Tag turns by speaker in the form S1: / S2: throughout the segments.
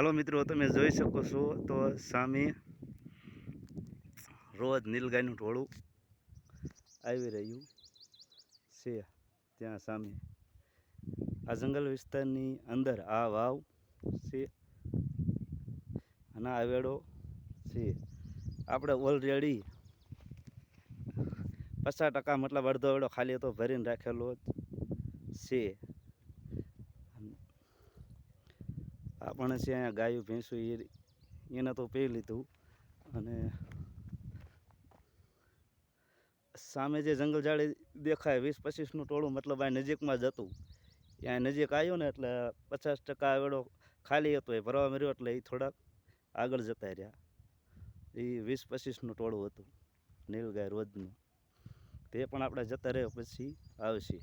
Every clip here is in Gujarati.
S1: હાલો મિત્રો, તમે જોઈ શકો છો તો સામે રોજ નીલગાયનું ટોળું આવી રહ્યું છે. ત્યાં સામે આ જંગલ વિસ્તારની અંદર આ વાવ છે અને આ વેડો છે. આપણે ઓલરેડી પચાસ ટકા મતલબ અડધો વેડો ખાલી તો ભરીને રાખેલો છે. આપણે છે અહીંયા ગાયું ભેંસું એ એને તો પી લીધું. અને સામે જે જંગલ જાળી દેખાય, વીસ પચીસનું ટોળું મતલબ આ નજીકમાં જ હતું. ત્યાં નજીક આવ્યો ને એટલે પચાસ ટકા વેળો ખાલી હતો, એ ભરવા મળ્યો એટલે એ થોડાક આગળ જતા રહ્યા. એ વીસ પચીસનું ટોળું હતું, નીલગાય રોજનું. તે પણ આપણે જતા રહ્યો પછી આવશે.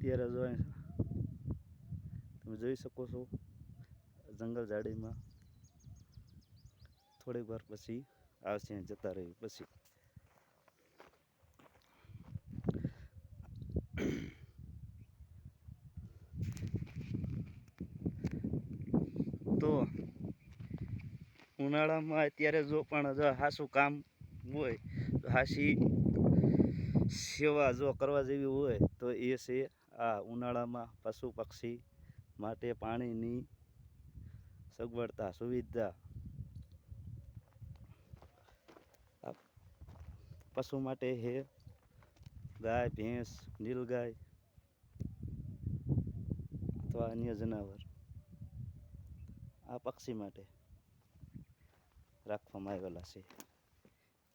S1: અત્યારે જો તમે જોઈ શકો છો, જંગલ ઝાડીમાં થોડીક વાર પછી આવશે, જતા રહ્યું પછી. તો ઉનાળામાં અત્યારે જો પણ જો હાસું કામ હોય, તો હાસી સેવા જો કરવા જેવી હોય તો એ છે આ ઉનાળામાં પશુ પક્ષી માટે પાણીની સગવડતા, સુવિધા. પશુ માટે હે ગાય, ભેંસ, નીલગાય અથવા અન્ય જનાવર. આ પક્ષી માટે રાખવામાં આવેલા છે.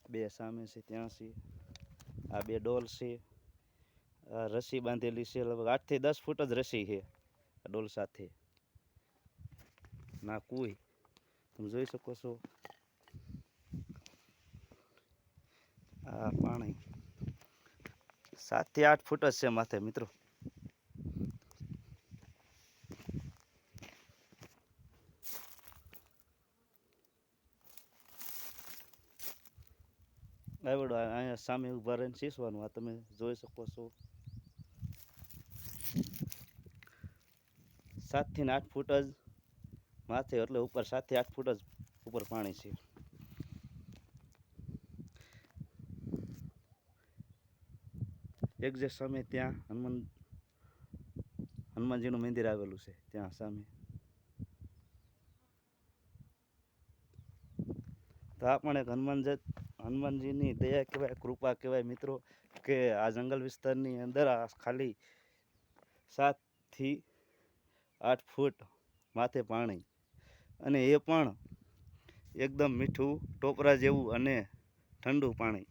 S1: બે સામે છે, ત્યાં છે. આ બે ડોલ છે. આ રસી બાંધેલી છે, લગભગ આઠથી દસ ફૂટ જ રસી છે આ ડોલ સાથે. ના, કોઈ. તમે જોઈ શકો છો. આ પાણી સાતથી આઠ ફૂટ જ છે માથે, મિત્રો. આવડો અહીંયા સામે ઊભા રહીને શીશવાનું આ તમે જોઈ શકો છો. સાતથી આઠ ફૂટ જ માથે, એટલે ઉપર સાતથી આઠ ફૂટ જ ઉપર પાણી છે. એક્ઝેક્ટ સામે ત્યાં હનુમાન હનુમાનજીનું મંદિર આવેલું છે, ત્યાં સામે. તો આ પણ એક હનુમાનજી હનુમાનજીની દયા કહેવાય, કૃપા કહેવાય મિત્રો, કે આ જંગલ વિસ્તારની અંદર આ ખાલી સાતથી આઠ ફૂટ માથે પાણી. અને એ પણ એકદમ મીઠું, ટોપરા જેવું અને ઠંડુ પાણી.